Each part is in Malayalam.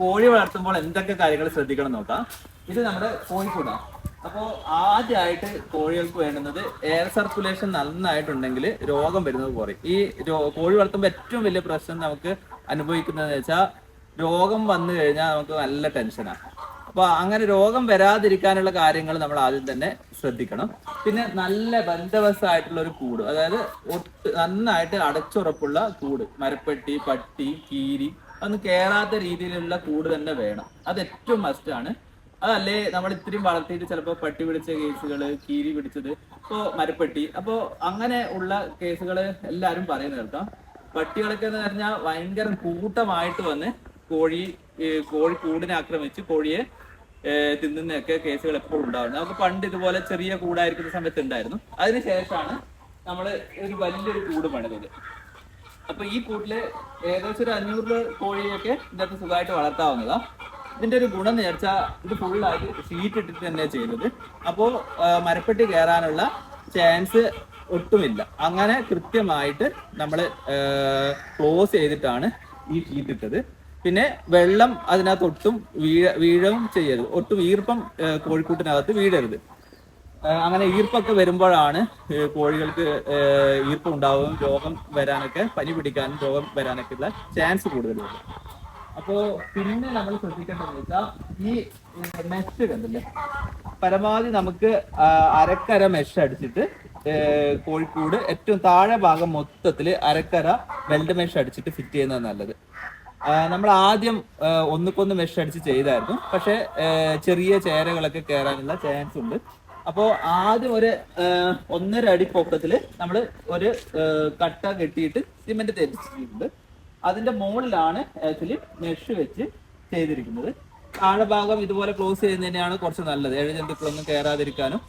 കോഴി വളർത്തുമ്പോൾ എന്തൊക്കെ കാര്യങ്ങൾ ശ്രദ്ധിക്കണം നോക്കാം. ഇത് നമ്മുടെ കോഴിക്കൂടാണ് അപ്പോൾ ആദ്യമായിട്ട് കോഴികൾക്ക് വേണ്ടുന്നത് എയർ സർക്കുലേഷൻ നന്നായിട്ടുണ്ടെങ്കിൽ രോഗം വരുന്നത് കുറയും. ഈ കോഴി വളർത്തുമ്പോൾ ഏറ്റവും വലിയ പ്രശ്നം നമുക്ക് അനുഭവിക്കുന്നതെന്ന് വെച്ചാൽ രോഗം വന്നു കഴിഞ്ഞാൽ നമുക്ക് നല്ല ടെൻഷനാണ് അപ്പൊ അങ്ങനെ രോഗം വരാതിരിക്കാനുള്ള കാര്യങ്ങൾ നമ്മൾ ആദ്യം തന്നെ ശ്രദ്ധിക്കണം. പിന്നെ നല്ല ബന്ധവസ്ഥായിട്ടുള്ള ഒരു കൂട് അതായത് ഒട്ട് നന്നായിട്ട് അടച്ചുറപ്പുള്ള കൂട് മരപ്പെട്ടി പട്ടി കീരി അതൊന്നും കേറാത്ത രീതിയിലുള്ള കൂട് തന്നെ വേണം. അത് ഏറ്റവും മസ്റ്റ് ആണ്. അതല്ലേ നമ്മൾ ഇത്രയും വളർത്തിയിട്ട് ചിലപ്പോൾ പട്ടി പിടിച്ച കേസുകൾ കീരി പിടിച്ചത് ഇപ്പോൾ മരപ്പെട്ടി. അപ്പോൾ അങ്ങനെ ഉള്ള കേസുകൾ എല്ലാവരും പറയുന്നത് കേൾക്കാം. പട്ടികളൊക്കെ എന്ന് പറഞ്ഞാൽ ഭയങ്കര കൂട്ടമായിട്ട് വന്ന് കോഴി കോഴി കൂടിനെ ആക്രമിച്ച് കോഴിയെ തിന്നുന്നൊക്കെ കേസുകൾ എപ്പോഴും ഉണ്ടാവുന്നത്. നമുക്ക് പണ്ട് ഇതുപോലെ ചെറിയ കൂടായിരിക്കുന്ന സമയത്ത് ഉണ്ടായിരുന്നു. അതിനുശേഷമാണ് നമ്മൾ ഒരു വലിയൊരു കൂട് പണിതത്. അപ്പൊ ഈ കൂട്ടിൽ ഏകദേശം ഒരു അഞ്ഞൂറ് കോഴിയൊക്കെ ഇതിനകത്ത് സുഖമായിട്ട് വളർത്താവുന്നതാ. ഇതിന്റെ ഒരു ഗുണം നേർച്ച ഇത് ഫുള്ളായിട്ട് ഷീറ്റ് ഇട്ടിട്ട് തന്നെ ചെയ്തത് അപ്പോൾ മരപ്പെട്ടി കയറാനുള്ള ചാൻസ് ഒട്ടുമില്ല. അങ്ങനെ കൃത്യമായിട്ട് നമ്മൾ ക്ലോസ് ചെയ്തിട്ടാണ് ഈ ഷീറ്റ് ഇട്ടത്. പിന്നെ വെള്ളം അതിനകത്ത് ഒട്ടും വീഴ വീഴവും ചെയ്യരുത്. ഒട്ടും ഈർപ്പം കോഴിക്കൂട്ടിനകത്ത് വീഴരുത്. അങ്ങനെ ഈർപ്പൊക്കെ വരുമ്പോഴാണ് കോഴികൾക്ക് ഈർപ്പം ഉണ്ടാവുകയും രോഗം വരാനൊക്കെ പനി പിടിക്കാനും രോഗം വരാനൊക്കെ ഉള്ള ചാൻസ് കൂടുതലുണ്ട്. അപ്പോ പിന്നെ നമ്മൾ ശ്രദ്ധിക്കേണ്ടതെന്ന് വെച്ചാൽ ഈ മെഷ് കണ്ടില്ലേ? പരമാവധി നമുക്ക് അരക്കര മെഷ് അടിച്ചിട്ട് കോഴിക്കൂട് ഏറ്റവും താഴെ ഭാഗം മൊത്തത്തിൽ അരക്കര വെൽഡ് മെഷ് അടിച്ചിട്ട് ഫിറ്റ് ചെയ്യുന്നത് നല്ലത്. നമ്മൾ ആദ്യം ഒന്നുക്കൊന്ന് മെഷ് അടിച്ച് ചെയ്തായിരുന്നു. പക്ഷെ ചെറിയ ചേരകളൊക്കെ കയറാനുള്ള ചാൻസ് ഉണ്ട്. അപ്പോൾ ആദ്യം ഒരു ഒന്നര അടി പൊക്കത്തിൽ നമ്മൾ ഒരു കട്ട കെട്ടിയിട്ട് സിമെന്റ് തേച്ചിട്ടുണ്ട് അതിന്റെ മുകളിലാണ് ആക്ച്വലി മെഷ് വെച്ച് ചെയ്തിരിക്കുന്നത്. താഴെ ഭാഗം ഇതുപോലെ ക്ലോസ് ചെയ്യുന്നതിനാണ് കുറച്ച് നല്ലത്. ഏഴ് ജന്തുക്കളൊന്നും കയറാതിരിക്കാനും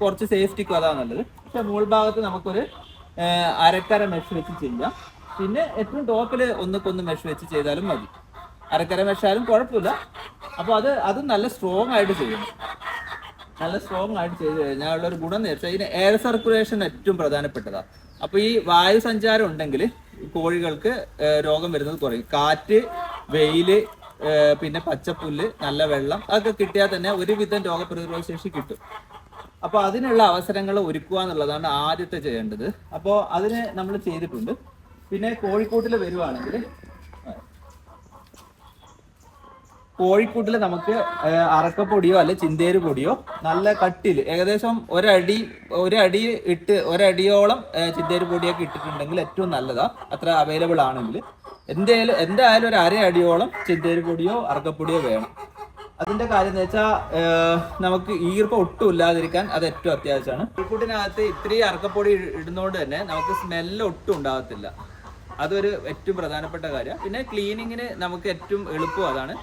കുറച്ച് സേഫ്റ്റിക്കും അതാ നല്ലത്. പക്ഷെ മുകൾ ഭാഗത്ത് നമുക്കൊരു അരക്കര മെഷ് വെച്ച് ചെയ്യാം. പിന്നെ ഏറ്റവും ടോപ്പിൽ ഒന്നുക്കൊന്ന് മെഷ് വെച്ച് ചെയ്താലും മതി. അരക്കര മെഷാലും കുഴപ്പമില്ല. അപ്പോൾ അത് അത് നല്ല സ്ട്രോങ് ആയിട്ട് ചെയ്യണം. നല്ല സ്ട്രോങ് ആയിട്ട് ചെയ്ത് കഴിഞ്ഞാൽ ഒരു ഗുണം വെച്ചാൽ ഇതിന് എയർ സർക്കുലേഷൻ ഏറ്റവും പ്രധാനപ്പെട്ടതാണ് അപ്പൊ ഈ വായു സഞ്ചാരം ഉണ്ടെങ്കിൽ കോഴികൾക്ക് രോഗം വരുന്നത് കുറയും. കാറ്റ് വെയിൽ പിന്നെ പച്ചപ്പുല്ല് നല്ല വെള്ളം അതൊക്കെ കിട്ടിയാൽ തന്നെ ഒരുവിധം രോഗപ്രതിരോധ ശേഷി കിട്ടും. അപ്പൊ അതിനുള്ള അവസരങ്ങൾ ഒരുക്കുക എന്നുള്ളതാണ് ആദ്യത്തെ ചെയ്യേണ്ടത്. അപ്പോൾ അതിന് നമ്മൾ ചെയ്തിട്ടുണ്ട്. പിന്നെ കോഴിക്കോട്ടിൽ വരുവാണെങ്കിൽ കോഴിക്കൂട്ടിൽ നമുക്ക് അറക്കപ്പൊടിയോ അല്ലെ ചിന്തേര് പൊടിയോ നല്ല കട്ടിൽ ഏകദേശം ഒരടി ഒരടി ഇട്ട് ഒരടിയോളം ചിന്തേര് പൊടിയൊക്കെ ഇട്ടിട്ടുണ്ടെങ്കിൽ ഏറ്റവും നല്ലതാ. അത്ര അവൈലബിൾ ആണെങ്കിൽ. എന്തായാലും എന്തായാലും ഒരു അര അടിയോളം ചിന്തേര് പൊടിയോ അറക്കപ്പൊടിയോ വേണം. അതിന്റെ കാര്യം എന്ന് വെച്ചാൽ നമുക്ക് ഈർപ്പം ഒട്ടും ഇല്ലാതിരിക്കാൻ അത് ഏറ്റവും അത്യാവശ്യമാണ്. കോഴിക്കൂട്ടിനകത്ത് ഇത്രയും അറക്കപ്പൊടി ഇടുന്നോണ്ട് തന്നെ നമുക്ക് സ്മെല്ല് ഒട്ടും ഉണ്ടാകത്തില്ല. അതൊരു ഏറ്റവും പ്രധാനപ്പെട്ട കാര്യം. പിന്നെ ക്ലീനിങ്ങിന് നമുക്ക് ഏറ്റവും എളുപ്പം അതാണ്.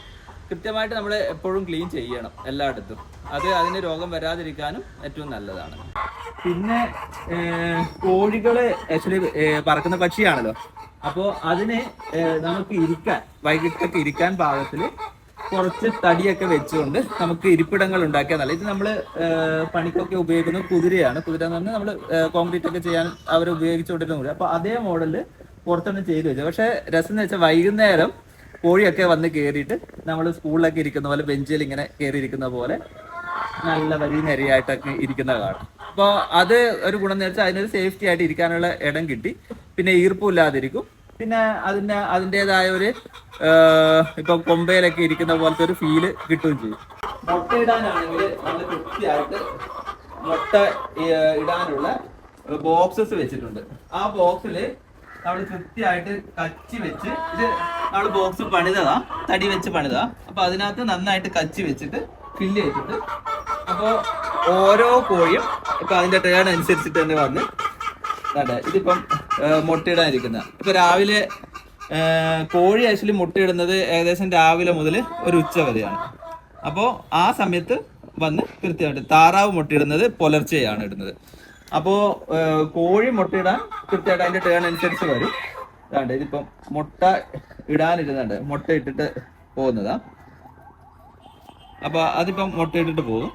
കൃത്യമായിട്ട് നമ്മൾ എപ്പോഴും ക്ലീൻ ചെയ്യണം എല്ലായിടത്തും. അത് അതിന് രോഗം വരാതിരിക്കാനും ഏറ്റവും നല്ലതാണ്. പിന്നെ കോഴികൾ ആക്ച്വലി പറക്കുന്ന പക്ഷിയാണല്ലോ. അപ്പോൾ അതിന് നമുക്ക് ഇരിക്കാൻ വൈകിട്ടൊക്കെ ഇരിക്കാൻ പാകത്തിൽ കുറച്ച് തടിയൊക്കെ വെച്ചുകൊണ്ട് നമുക്ക് ഇരിപ്പിടങ്ങൾ ഉണ്ടാക്കിയാൽ നല്ല ഇത് നമ്മൾ പണിക്കൊക്കെ ഉപയോഗിക്കുന്ന കുതിരയാണ്. കുതിര എന്ന് പറഞ്ഞാൽ നമ്മൾ കോൺക്രീറ്റ് ഒക്കെ ചെയ്യാൻ അവർ ഉപയോഗിച്ചുകൊണ്ടിരുന്ന കുതിര. അപ്പോൾ അതേ മോഡലിൽ പുറത്തൊന്നും ചെയ്തു വെച്ചു പക്ഷെ രസം എന്ന് വെച്ചാൽ വൈകുന്നേരം കോഴിയൊക്കെ വന്ന് കയറിയിട്ട് നമ്മൾ സ്കൂളിലൊക്കെ ഇരിക്കുന്ന പോലെ ബെഞ്ചിൽ ഇങ്ങനെ കയറിയിരിക്കുന്ന പോലെ നല്ല വരി നിരയായിട്ടൊക്കെ ഇരിക്കുന്ന കാണാം. അപ്പോൾ അത് ഒരു ഗുണം എന്ന് വെച്ചാൽ അതിനൊരു സേഫ്റ്റി ആയിട്ട് ഇരിക്കാനുള്ള ഇടം കിട്ടി. പിന്നെ ഈർപ്പമില്ലാതിരിക്കും പിന്നെ അതിന് അതിന്റെതായ ഒരു ഇപ്പൊ കൊമ്പയിലൊക്കെ ഇരിക്കുന്ന പോലത്തെ ഒരു ഫീൽ കിട്ടുകയും ചെയ്യും. മുട്ട ഇടാനാണെങ്കിൽ നല്ല കൃത്യമായിട്ട് മുട്ട ഇടാനുള്ള ബോക്സസ് വെച്ചിട്ടുണ്ട്. ആ ബോക്സിൽ നമ്മൾ കൃത്യമായിട്ട് കച്ചി വെച്ച് ഇത് നമ്മൾ ബോക്സ് പണിതതാ തടി വെച്ച് പണിതാ അപ്പൊ അതിനകത്ത് നന്നായിട്ട് കച്ചി വെച്ചിട്ട് ഫില്ല് ചെയ്തിട്ട് അപ്പോ ഓരോ കോഴിയും ഇപ്പൊ അതിന്റെ ടേൺ അനുസരിച്ചിട്ട് തന്നെ വന്ന് അതെ ഇതിപ്പം മുട്ടയിടാനിരിക്കുന്ന. ഇപ്പൊ രാവിലെ കോഴി ആക്ച്വലി മുട്ടയിടുന്നത് ഏകദേശം രാവിലെ മുതൽ ഒരു ഉച്ച വരെയാണ്. അപ്പോൾ ആ സമയത്ത് വന്ന് കൃത്യമായിട്ട് താറാവ് മുട്ടയിടുന്നത് പുലർച്ചെയാണ് ഇടുന്നത്. അപ്പോൾ കോഴി മുട്ടയിടാൻ കൃത്യമായിട്ട് അതിന്റെ ടേൺ അനുസരിച്ച് വരും. അതാണ്ട് ഇതിപ്പം മുട്ട ഇടാനിരുന്നുണ്ട് മുട്ട ഇട്ടിട്ട് പോകുന്നതാ. അപ്പൊ അതിപ്പം മുട്ടയിട്ടിട്ട് പോകും.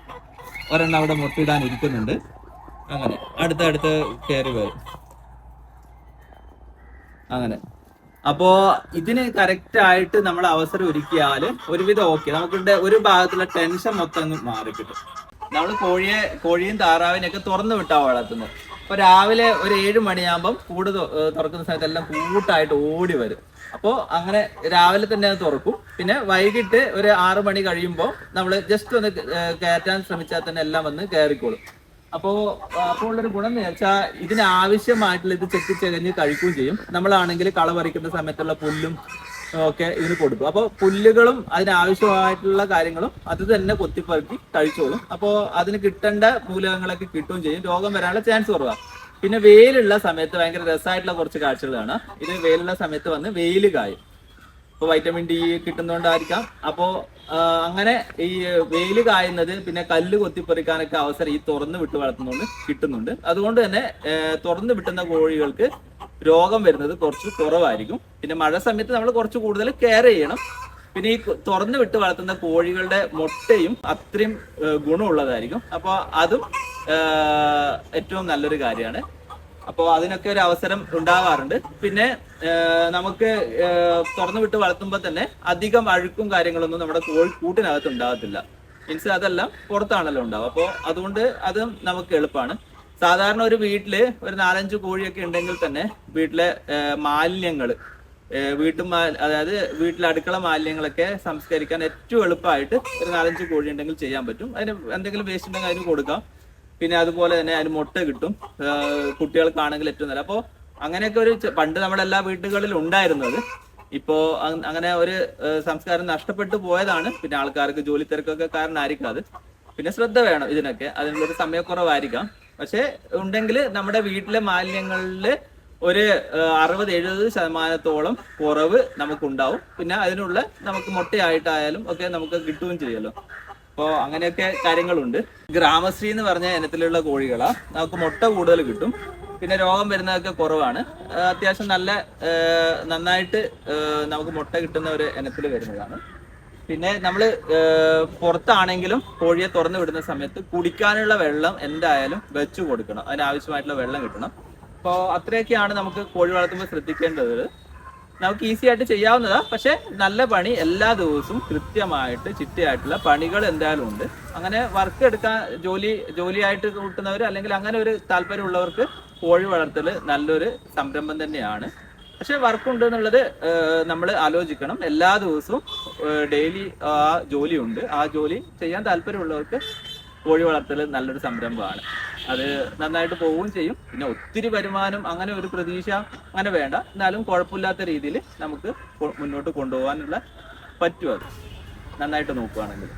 ഒരെണ്ണം അവിടെ മുട്ട ഇടാൻ ഇരിക്കുന്നുണ്ട്. അങ്ങനെ. അടുത്ത അടുത്തടുത്ത് കയറി വരും. അങ്ങനെ. അപ്പോ ഇതിന് കറക്റ്റ് ആയിട്ട് നമ്മൾ അവസരം ഒരുക്കിയാൽ ഒരുവിധം ഓക്കെ നമുക്കിവിടെ ഒരു ഭാഗത്തുള്ള ടെൻഷൻ മൊത്തം മാറി കിട്ടും നമ്മൾ കോഴിയെ കോഴിയും താറാവിനെയൊക്കെ തുറന്നു വിട്ടാ വളർത്തുന്നത് അപ്പൊ രാവിലെ ഒരു ഏഴ് മണിയാകുമ്പം കൂട് തുറക്കുന്ന സമയത്ത് എല്ലാം കൂട്ടായിട്ട് ഓടി വരും. അപ്പോൾ അങ്ങനെ രാവിലെ തന്നെ അത് തുറക്കും. പിന്നെ വൈകിട്ട് ഒരു ആറ് മണി കഴിയുമ്പോൾ നമ്മൾ ജസ്റ്റ് ഒന്ന് കയറ്റാൻ ശ്രമിച്ചാൽ തന്നെ എല്ലാം വന്ന് കയറിക്കോളും അപ്പോ ആ, അപ്പോൾ ഉള്ളൊരു ഗുണം എന്ന് വെച്ചാൽ ഇതിനാവശ്യമായിട്ടുള്ള ഇത് ചെത്തി കഴിക്കുകയും ചെയ്യും. നമ്മളാണെങ്കിൽ കള പറിക്കുന്ന സമയത്തുള്ള പുല്ലും ഒക്കെ ഇതിന് കൊടുക്കും അപ്പോൾ പുല്ലുകളും അതിനാവശ്യമായിട്ടുള്ള കാര്യങ്ങളും അത് തന്നെ കൊത്തിപ്പറക്കി കഴിച്ചോളും. അപ്പോൾ അതിന് കിട്ടേണ്ട മൂലകങ്ങളൊക്കെ കിട്ടുകയും ചെയ്യും. രോഗം വരാനുള്ള ചാൻസ് കുറവാ. പിന്നെ വെയിലുള്ള സമയത്ത് ഭയങ്കര രസമായിട്ടുള്ള കുറച്ച് കാഴ്ചകളാണ്. ഇത് വെയിലുള്ള സമയത്ത് വന്ന് വെയിൽ കായും. ഇപ്പൊ വൈറ്റമിൻ ഡി കിട്ടുന്നോണ്ടായിരിക്കാം. അപ്പോ ആ, അങ്ങനെ ഈ വെയിൽ കായുന്നത് പിന്നെ കല്ല് കൊത്തിപ്പറിക്കാനൊക്കെ അവസരം ഈ തുറന്ന് വിട്ട് വളർത്തുന്നതുകൊണ്ട് കിട്ടുന്നുണ്ട്. അതുകൊണ്ട് തന്നെ തുറന്ന് വിട്ടുന്ന കോഴികൾക്ക് രോഗം വരുന്നത് കുറച്ച് കുറവായിരിക്കും. പിന്നെ മഴ സമയത്ത് നമ്മൾ കുറച്ച് കൂടുതൽ കെയർ ചെയ്യണം. പിന്നെ ഈ തുറന്നു വിട്ട് വളർത്തുന്ന കോഴികളുടെ മുട്ടയും അത്രയും ഗുണമുള്ളതായിരിക്കും. അപ്പോൾ അതും ഏറ്റവും നല്ലൊരു കാര്യമാണ്. അപ്പോൾ അതിനൊക്കെ ഒരു അവസരം ഉണ്ടാവാറുണ്ട്. പിന്നെ നമുക്ക് തുറന്നു വിട്ട് വളർത്തുമ്പോൾ തന്നെ അധികം അഴുക്കും കാര്യങ്ങളൊന്നും നമ്മുടെ കോഴി കൂട്ടിനകത്ത് ഉണ്ടാകത്തില്ല. മീൻസ് അതെല്ലാം പുറത്താണല്ലോ ഉണ്ടാവുക. അപ്പോൾ അതുകൊണ്ട് അതും നമുക്ക് എളുപ്പമാണ്. സാധാരണ ഒരു വീട്ടിൽ ഒരു നാലഞ്ച് കോഴിയൊക്കെ ഉണ്ടെങ്കിൽ തന്നെ വീട്ടിലെ മാലിന്യങ്ങൾ വീട്ടു അതായത് വീട്ടിലെ അടുക്കള മാലിന്യങ്ങളൊക്കെ സംസ്കരിക്കാൻ ഏറ്റവും എളുപ്പമായിട്ട് ഒരു നാലഞ്ച് കോഴി ഉണ്ടെങ്കിൽ ചെയ്യാൻ പറ്റും. അതിന് എന്തെങ്കിലും വേസ്റ്റ് ഉണ്ടെങ്കിൽ അതിന് കൊടുക്കാം. പിന്നെ അതുപോലെ തന്നെ അതിന് മുട്ട കിട്ടും. കുട്ടികൾക്കാണെങ്കിൽ ഏറ്റവും നല്ല അപ്പോൾ അങ്ങനെയൊക്കെ ഒരു പണ്ട് നമ്മുടെ എല്ലാ വീടുകളിലും ഉണ്ടായിരുന്നത്. ഇപ്പോ അങ്ങനെ ഒരു സംസ്കാരം നഷ്ടപ്പെട്ടു പോയതാണ്. പിന്നെ ആൾക്കാർക്ക് ജോലി തിരക്കൊക്കെ കാരണമായിരിക്കും അത്. പിന്നെ ശ്രദ്ധ വേണം ഇതിനൊക്കെ. അതിനുള്ളൊരു സമയക്കുറവായിരിക്കാം. പക്ഷെ ഉണ്ടെങ്കിൽ നമ്മുടെ വീട്ടിലെ മാലിന്യങ്ങളിൽ ഒരു അറുപത് എഴുപത് ശതമാനത്തോളം കുറവ് നമുക്കുണ്ടാവും. പിന്നെ അതിനുള്ള നമുക്ക് മുട്ടയായിട്ടായാലും ഒക്കെ നമുക്ക് കിട്ടുകയും ചെയ്യുമല്ലോ അപ്പോൾ അങ്ങനെയൊക്കെ കാര്യങ്ങളുണ്ട്. ഗ്രാമശ്രീ എന്ന് പറഞ്ഞ ഇനത്തിലുള്ള കോഴികളാണ് നമുക്ക് മുട്ട കൂടുതൽ കിട്ടും. പിന്നെ രോഗം വരുന്നതൊക്കെ കുറവാണ്. അത്യാവശ്യം നല്ല നന്നായിട്ട് നമുക്ക് മുട്ട കിട്ടുന്ന ഒരു ഇനത്തിൽ വരുന്നതാണ്. പിന്നെ നമ്മൾ പുറത്താണെങ്കിലും കോഴിയെ തുറന്നു വിടുന്ന സമയത്ത് കുടിക്കാനുള്ള വെള്ളം എന്തായാലും വെച്ചു കൊടുക്കണം. അതിനാവശ്യമായിട്ടുള്ള വെള്ളം കിട്ടണം. അപ്പോൾ അത്രയൊക്കെയാണ് നമുക്ക് കോഴി വളർത്തുമ്പോൾ ശ്രദ്ധിക്കേണ്ടത്. നമുക്ക് ഈസി ആയിട്ട് ചെയ്യാവുന്നതാ. പക്ഷെ നല്ല പണി എല്ലാ ദിവസവും കൃത്യമായിട്ട് ചിട്ടയായിട്ടുള്ള പണികൾ എന്തായാലും ഉണ്ട്. അങ്ങനെ വർക്ക് എടുക്കാൻ ജോലി ജോലിയായിട്ട് കൂട്ടുന്നവർ അല്ലെങ്കിൽ അങ്ങനെ ഒരു താല്പര്യമുള്ളവർക്ക് കോഴി വളർത്തൽ നല്ലൊരു സംരംഭം തന്നെയാണ്. പക്ഷെ വർക്ക് ഉണ്ട് എന്നുള്ളത് നമ്മൾ ആലോചിക്കണം. എല്ലാ ദിവസവും ഡെയിലി ആ ജോലി ഉണ്ട് ആ ജോലി ചെയ്യാൻ താല്പര്യമുള്ളവർക്ക് കോഴി വളർത്തൽ നല്ലൊരു സംരംഭമാണ്. അത് നന്നായിട്ട് പോവുകയും ചെയ്യും. പിന്നെ ഒത്തിരി വരുമാനം അങ്ങനെ ഒരു പ്രതീക്ഷ അങ്ങനെ വേണ്ട. എന്നാലും കുഴപ്പമില്ലാത്ത രീതിയിൽ നമുക്ക് മുന്നോട്ട് കൊണ്ടുപോകാനുള്ള പറ്റും അത്. നന്നായിട്ട് നോക്കുകയാണെങ്കിൽ.